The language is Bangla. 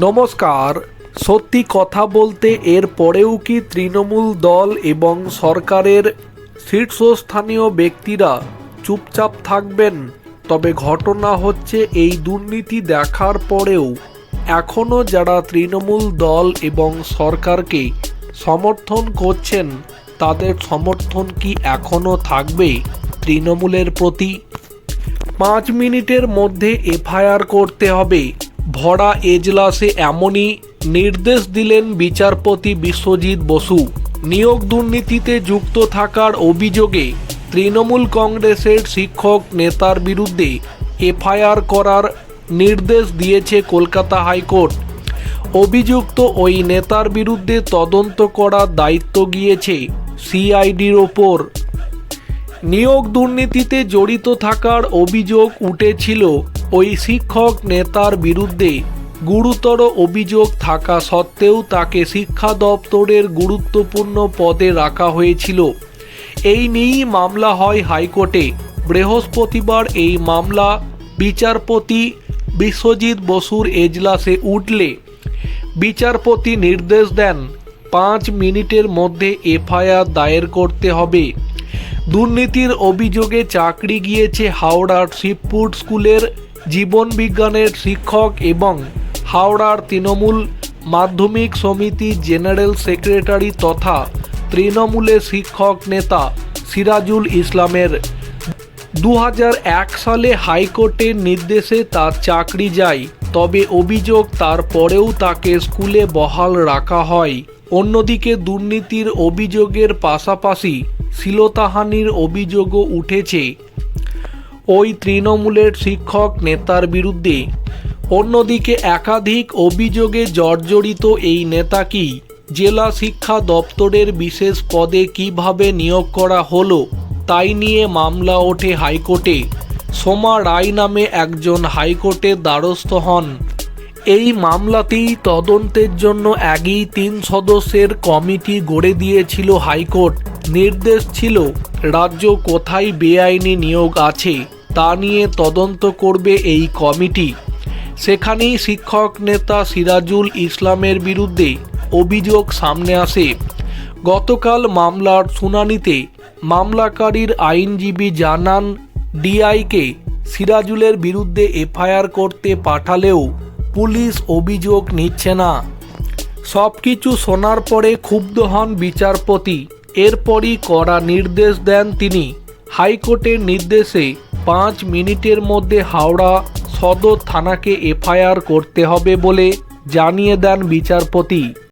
নমস্কার, সত্যি কথা বলতে এর পরেও কি তৃণমূল দল এবং সরকারের শীর্ষস্থানীয় ব্যক্তিরা চুপচাপ থাকবেন? তবে ঘটনা হচ্ছে এই দুর্নীতি দেখার পরেও এখনও যারা তৃণমূল দল এবং সরকারকে সমর্থন করছেন, তাদের সমর্থন কি এখনও থাকবে তৃণমূলের প্রতি? পাঁচ মিনিটের মধ্যে এফআইআর করতে হবে। ভরা এজলাসে এমনই নির্দেশ দিলেন বিচারপতি বিশ্বজিৎ বসু। নিয়োগ দুর্নীতিতে যুক্ত থাকার অভিযোগে তৃণমূল কংগ্রেসের শিক্ষক নেতার বিরুদ্ধে এফআইআর করার নির্দেশ দিয়েছে কলকাতা হাইকোর্ট। অভিযুক্ত ওই নেতার বিরুদ্ধে তদন্ত করার দায়িত্ব গিয়েছে সিআইডির ওপর। নিয়োগ দুর্নীতিতে জড়িত থাকার অভিযোগ উঠেছিল ওই শিক্ষক নেতার বিরুদ্ধে। গুরুতর অভিযোগ থাকা সত্ত্বেও তাকে শিক্ষা দপ্তরের গুরুত্বপূর্ণ পদে রাখা হয়েছিল। এই নিয়েই মামলা হয় হাইকোর্টে। বৃহস্পতিবার এই মামলা বিচারপতি বিশ্বজিৎ বসুর এজলাসে উঠলে। বিচারপতি নির্দেশ দেন, পাঁচ মিনিটের মধ্যে এফআইআর দায়ের করতে হবে। দুর্নীতির অভিযোগে চাকরি গিয়েছে হাওড়ার শিবপুর স্কুলের জীবন বিজ্ঞানের শিক্ষক এবং হাওড়ার তৃণমূল মাধ্যমিক সমিতি জেনারেল সেক্রেটারি তথা তৃণমূলের শিক্ষক নেতা সিরাজুল ইসলামের। দু হাজার এক সালে হাইকোর্টের নির্দেশে তার চাকরি যায় তবে অভিযোগ তারপরেও তাকে স্কুলে বহাল রাখা হয়। অন্যদিকে দুর্নীতির অভিযোগের পাশাপাশি শিলতাহানির অভিযোগও উঠেছে। ওই তৃণমূলের শিক্ষক নেতার বিরুদ্ধে। অন্যদিকে একাধিক অভিযোগে জর্জরিত এই নেতা কি? জেলা শিক্ষা দপ্তরের বিশেষ পদে কীভাবে নিয়োগ করা হলো? তাই নিয়ে মামলা ওঠে হাইকোর্টে। সোমা রায় নামে একজন হাইকোর্টের দ্বারস্থ হন। এই মামলাতেই তদন্তের জন্য আগেই তিন সদস্যের কমিটি গড়ে দিয়েছিল হাইকোর্ট। নির্দেশ ছিল, রাজ্য কোথায় বেআইনি নিয়োগ আছে তা নিয়ে তদন্ত করবে এই কমিটি। সেখানেই শিক্ষক নেতা সিরাজুল ইসলামের বিরুদ্ধে অভিযোগ সামনে আসে। গতকাল মামলার শুনানিতে মামলাকারীর আইনজীবী জানান ডিআইকে সিরাজুলের বিরুদ্ধে এফআইআর করতে পাঠালেও পুলিশ অভিযোগ নিচ্ছে না। সব কিছু শোনার পরে ক্ষুব্ধ হন বিচারপতি। এরপরই কড়া নির্দেশ দেন তিনি। হাইকোর্টের নির্দেশে পাঁচ মিনিটের মধ্যে হাওড়া সদর থানাকে এফআইআর করতে হবে বলে জানিয়ে দেন বিচারপতি।